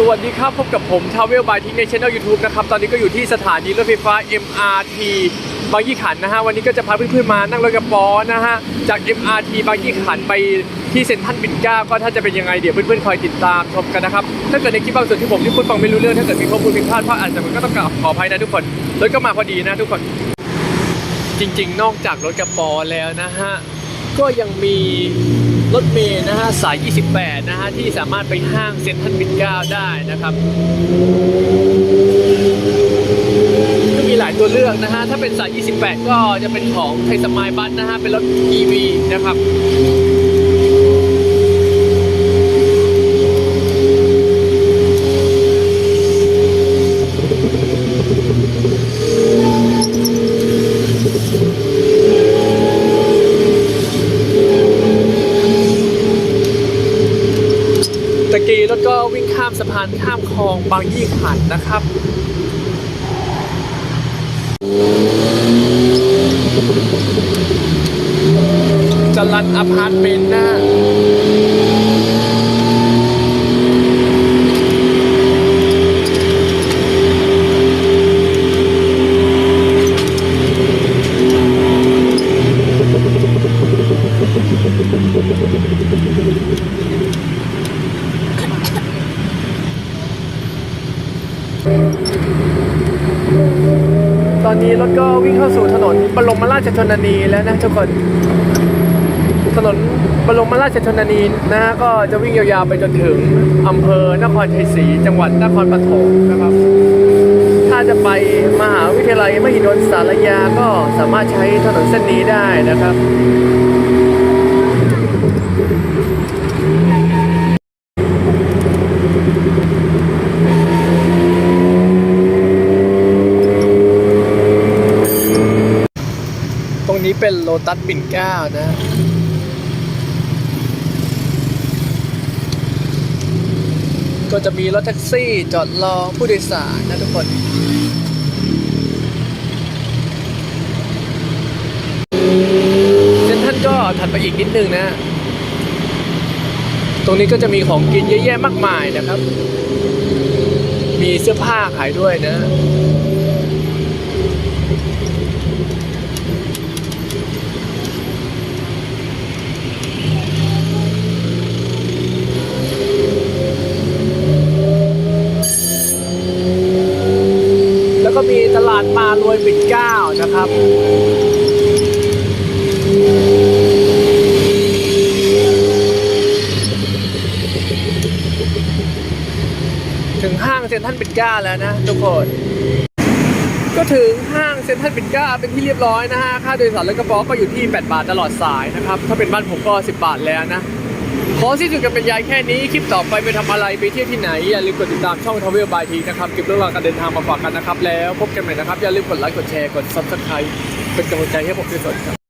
สวัสดีครับ พบกับผมทาวเวลบายทิ้งในช่อง YouTube นะครับ ตอนนี้ก็อยู่ที่สถานีรถไฟฟ้า MRT บางยี่ขันนะฮะ วันนี้ก็จะพาเพื่อนๆมานั่งรถกระป๋อนะฮะ จาก MRT บางยี่ขันไปที่เซ็นทรัลปิ่นเกล้าก็ถ้าจะเป็นยังไงเดี๋ยวเพื่อนๆคอยติดตามชมกันนะครับ ถ้าเกิดในคลิปบางส่วนที่ผมที่พูดฟังไม่รู้เรื่องถ้าเกิดมีข้อมูลผิดพลาดพลาดอาจจะมันก็ต้องกราบขออภัยนะทุกคนรถก็มาพอดีนะทุกคน จริง ๆ นอกจากรถกระป๋อแล้วนะฮะก็ยังมี รถเมล์นะฮะสาย 28 นะฮะที่สามารถไปห้างเซ็นทรัลปิ่นเก้าได้นะครับก็มีหลายตัวเลือกนะฮะถ้าเป็นสาย 28 ก็จะเป็นของไทยสมายบัสนะฮะเป็นรถ EV นะครับ ตะกี้รถก็วิ่งข้ามสะพานข้ามคลองบางยี่ขันนะครับจรันอพาร์ตเมนต์นะ ตอนนี้รถก็วิ่งเข้าสู่ถนนบรมราชชนนีแล้วนะทุกคนถนนบรมราชชนนีนะฮะก็จะวิ่งยาวๆไปจนถึงอำเภอนครชัยศรีจังหวัดนครปฐมนะครับ ถ้าจะไปมหาวิทยาลัยมหิดลสารยาก็สามารถใช้ถนนเส้นนี้ได้นะครับ นี้เป็นโลตัสปิ่นเก้านะก็จะมีรถแท็กซี่จอดรอผู้โดยสารนะทุกคนเซนทรันก็ถัดไปอีกนิดนึงนะ ตรงนี้ก็จะมีของกินเยอะแยะมากมายนะครับ มีเสื้อผ้าขายด้วยนะ ก็มีตลาดมารวยปิ่นเก้านะครับถึงห้างเซ็นทรัลปิ่นเก้าแล้วนะทุกคน ก็ถึงห้างเซ็นทรัลปิ่นเก้าเป็นที่เรียบร้อยนะฮะ ค่าโดยสารรถกระป๋อก็อยู่ที่ 8 บาทตลอดสายนะครับ ถ้าเป็นบ้านผมก็ 10 บาทแล้วนะ ขอสิ้นสุดกันเป็นยายแค่นี้ คลิปต่อไปไปทำอะไรไปเที่ยวที่ไหน อย่าลืมกดติดตามช่องทาวเวลบายทีนะครับเก็บเรื่องราวการเดินทางมาฝากกันนะครับ แล้วพบกันใหม่นะครับ อย่าลืมกดไลค์กดแชร์กดซับสไคร b ์เป็นกำลังใจให้ผมด้วยสวัสดีครับ